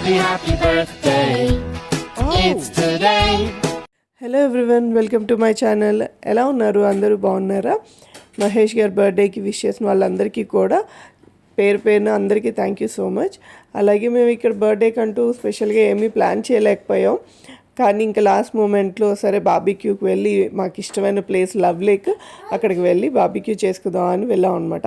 happy, happy birthday. It's today. Hello everyone welcome to my channel ఎలా ఉన్నారు? అందరూ బాగున్నారా? మహేష్ గారి బర్త్డేకి విష్ చేసిన వాళ్ళందరికీ కూడా పేరు పేరున అందరికీ థ్యాంక్ యూ సో మచ్ అలాగే మేము ఇక్కడ బర్త్డేకి అంటూ స్పెషల్గా ఏమీ ప్లాన్ చేయలేకపోయాం. కానీ ఇంకా లాస్ట్ మూమెంట్లో సరే బాబీక్యూకి వెళ్ళి మాకు ఇష్టమైన ప్లేస్ లవ్ లేక్ అక్కడికి వెళ్ళి బాబీక్యూ చేసుకుందాం అని వెళ్ళాం అనమాట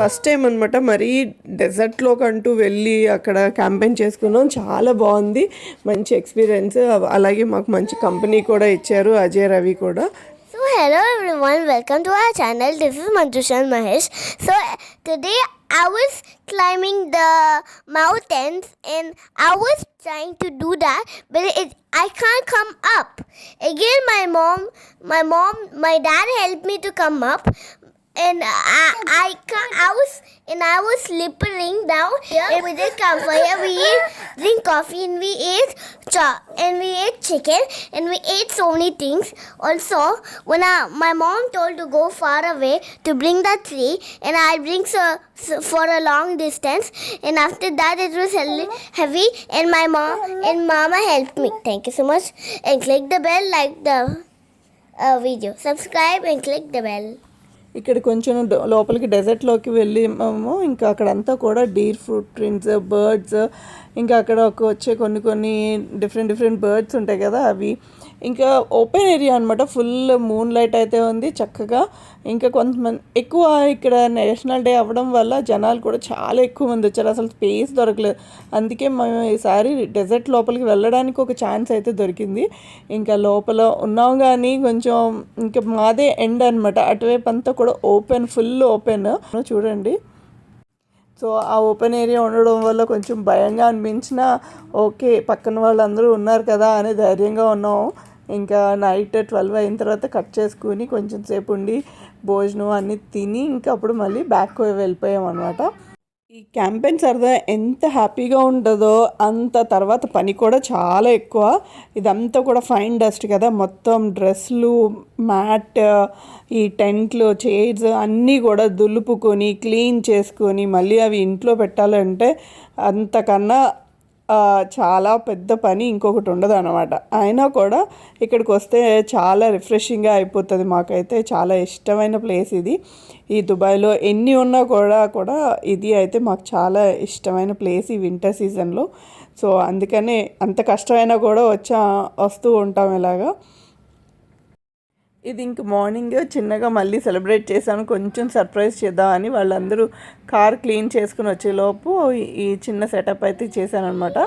ఫస్ట్ టైం అనమాట మరీ డెజర్ట్లో కంటూ వెళ్ళి అక్కడ క్యాంపెయిన్ చేసుకున్నాం. చాలా బాగుంది. మంచి ఎక్స్పీరియన్స్. అలాగే మాకు మంచి కంపెనీ కూడా ఇచ్చారు అజయ్ రవి కూడా. So hello everyone welcome to our channel this is Manjushan Mahesh so today I was climbing the mountains and I was trying to do that but it I can't come up again my mom my mom my dad help me to come up And I, I. I was and I was slipping down. And we did campfire. We drink coffee, and we ate cho- and we ate chicken, and we ate so many things. Also, when I, my mom told to go far away to bring that tree, and I bring so, so for a long distance. And after that, it was heavy, and my mom and mama helped me. Thank you so much. And click the bell, like the uh, video. Subscribe and click the bell. ఇక్కడ కొంచెం డ- లోపలికి డెజర్ట్లోకి వెళ్ళాము ఇంకా అక్కడంతా కూడా Deere fruit prints birds ఇంకా అక్కడ ఒక వచ్చే కొన్ని కొన్ని డిఫరెంట్ డిఫరెంట్ బర్డ్స్ ఉంటాయి కదా అవి. ఇంకా ఓపెన్ ఏరియా అనమాట ఫుల్ మూన్ లైట్ అయితే ఉంది చక్కగా. ఇంకా కొంతమంది ఎక్కువ ఇక్కడ నేషనల్ డే అవ్వడం వల్ల జనాలు కూడా చాలా ఎక్కువ మంది వచ్చారు. అసలు స్పేస్ దొరకలేదు. అందుకే మేము ఈసారి డెజర్ట్ లోపలికి వెళ్ళడానికి ఒక ఛాన్స్ అయితే దొరికింది. ఇంకా లోపల ఉన్నాం కానీ కొంచెం ఇంకా మాదే ఎండ్ అనమాట అటువైపు అంతా కూడా ఓపెన్ ఫుల్ ఓపెన్. చూడండి. సో ఆ ఓపెన్ ఏరియా ఉండడం వల్ల కొంచెం భయంగా అనిపించిన ఓకే పక్కన వాళ్ళందరూ ఉన్నారు కదా అని ధైర్యంగా ఉన్నాం. ఇంకా నైట్ ట్వెల్వ్ అయిన తర్వాత కట్ చేసుకుని కొంచెం సేపు ఉండి భోజనం అన్నీ తిని ఇంకా అప్పుడు మళ్ళీ బ్యాక్ వెళ్ళిపోయాం అనమాట ఈ క్యాంపెయిన్ సరదా ఎంత హ్యాపీగా ఉంటుందో అంత తర్వాత పని కూడా చాలా ఎక్కువ. ఇదంతా కూడా ఫైన్ డస్ట్ కదా మొత్తం డ్రెస్లు మ్యాట్ ఈ టెంట్లు చైర్స్ అన్నీ కూడా దులుపుకొని క్లీన్ చేసుకొని మళ్ళీ అవి ఇంట్లో పెట్టాలంటే అంతకన్నా చాలా పెద్ద పని ఇంకొకటి ఉండదు అనమాట అయినా కూడా ఇక్కడికి వస్తే చాలా రిఫ్రెషింగ్గా అయిపోతుంది. మాకైతే చాలా ఇష్టమైన ప్లేస్ ఇది. ఈ దుబాయ్లో ఎన్ని ఉన్నా కూడా కూడా ఇది అయితే మాకు చాలా ఇష్టమైన ప్లేస్ ఈ వింటర్ సీజన్లో సో అందుకనే అంత కష్టమైనా కూడా వచ్చా వస్తూ ఉంటాం ఇలాగా. ఇది ఇంక మార్నింగ్ చిన్నగా మళ్ళీ సెలబ్రేట్ చేశాను. కొంచెం సర్ప్రైజ్ చేద్దామని వాళ్ళందరూ కార్ క్లీన్ చేసుకుని వచ్చేలోపు ఈ- ఈ చిన్న సెటప్ అయితే చేశాను అనమాట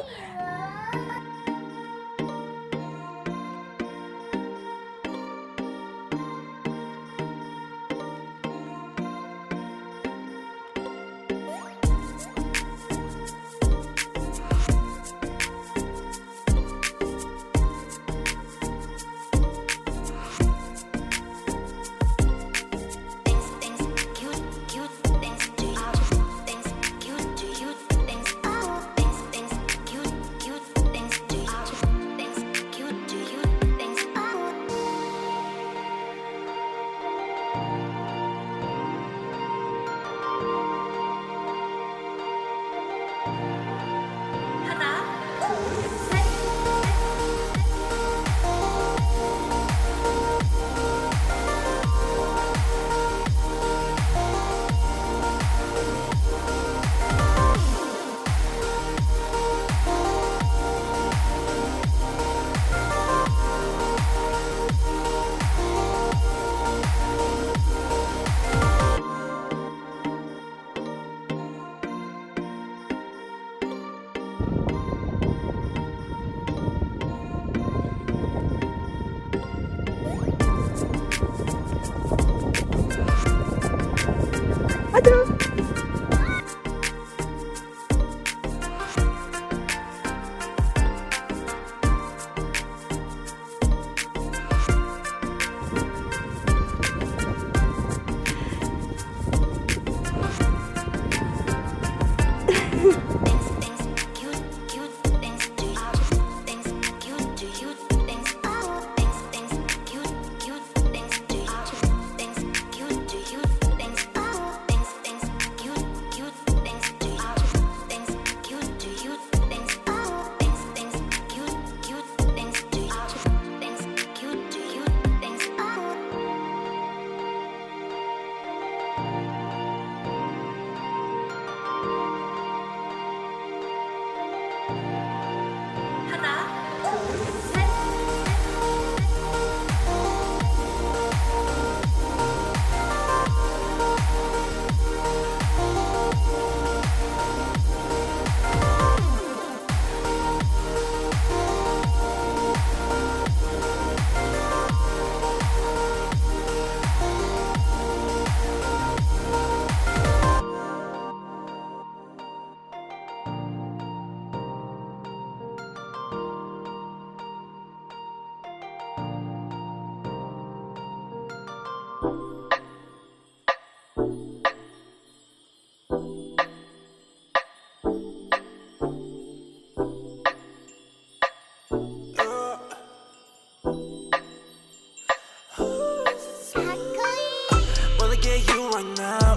right now.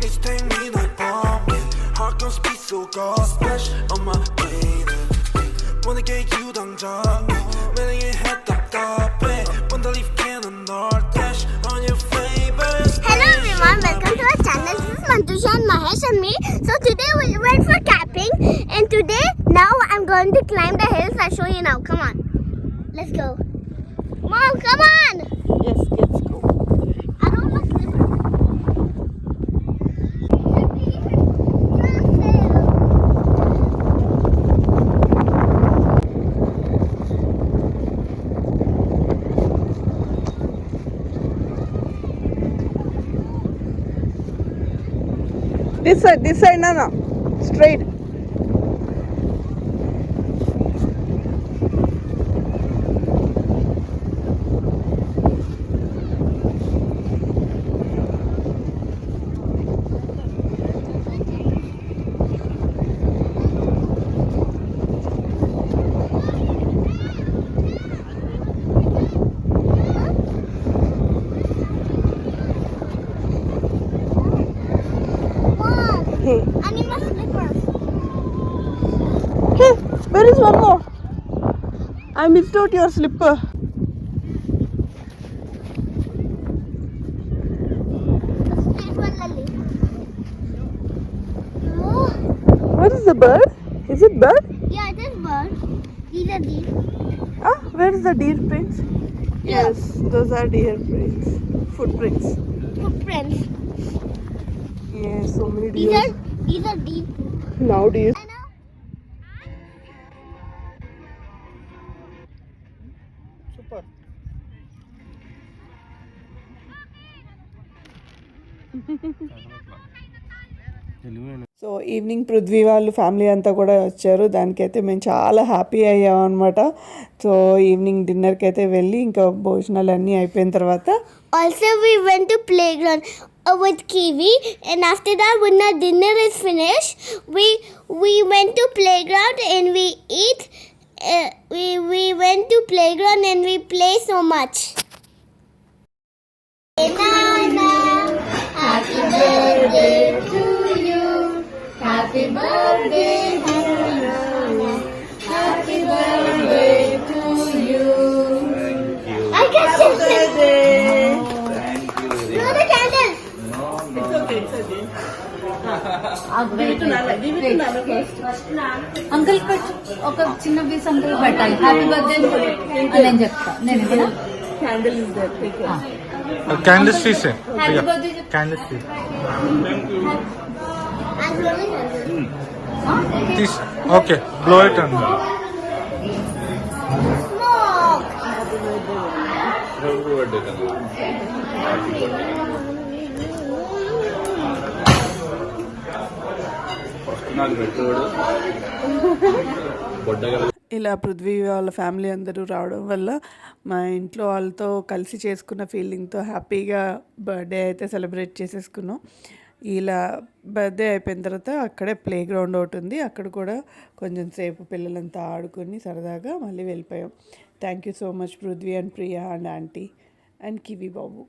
Bitch, take me like bomb. Heart gon' speed so god. Splash on my brain. 원하게 유당자 매력에 해답답해 원달리 캐는 널 dash on your favors Hello everyone, welcome to our channel. This is Mantusha and Mahesh and me. So today we went for capping. and today now I'm going to climb the hills. I'll show you now. Come on. Let's go. Mom, come on. Yes, yes. This side this side నానా straight Mom, one more? I missed out your slipper. This one, Lily. Where is the bird? Is it bird? yeah, it is bird. These are these. Ah, where is the deer prints? Yes, those are deer prints. Footprints. Footprints. Yes, so many These deer. are these are deep. Now deer. Evening Prithvi వాళ్ళు family అంతా కూడా వచ్చారు. దానికైతే మేము చాలా happy అయ్యామన్నమాట so evening డిన్నర్కి అయితే వెళ్ళి ఇంకా భోజనాలు అన్నీ అయిపోయిన తర్వాత also we went to playground with Kiwi and after the ఉన్న dinner is finish we we went to playground and we eat we we went to playground and we play so much Happy birthday. Happy birthday to you. Happy birthday to you. I can Blow the candles. Uncle పెట్టు ఒక చిన్న piece uncle పెట్టాలి. Happy birthday అని నేను చెప్తా. నేను కదా candle is that candles తీసే హ్యాపీ బర్త్డే క్యాండిల్స్ తీసి ఓకే బ్లో ఇట్ అండి. ఇలా పృథ్వీ వాళ్ళ ఫ్యామిలీ అందరూ రావడం వల్ల మా ఇంట్లో వాళ్ళతో కలిసి చేసుకున్న ఫీలింగ్తో హ్యాపీగా బర్త్డే అయితే సెలబ్రేట్ చేసేసుకున్నాం ఇలా బర్త్డే అయిపోయిన తర్వాత అక్కడే ప్లే గ్రౌండ్ ఒకటి ఉంది. అక్కడ కూడా కొంచెం సేపు పిల్లలంతా ఆడుకొని సరదాగా మళ్ళీ వెళ్ళిపోయాం. Thank you so much Prithvi and Priya and aunty and Kiwi Babu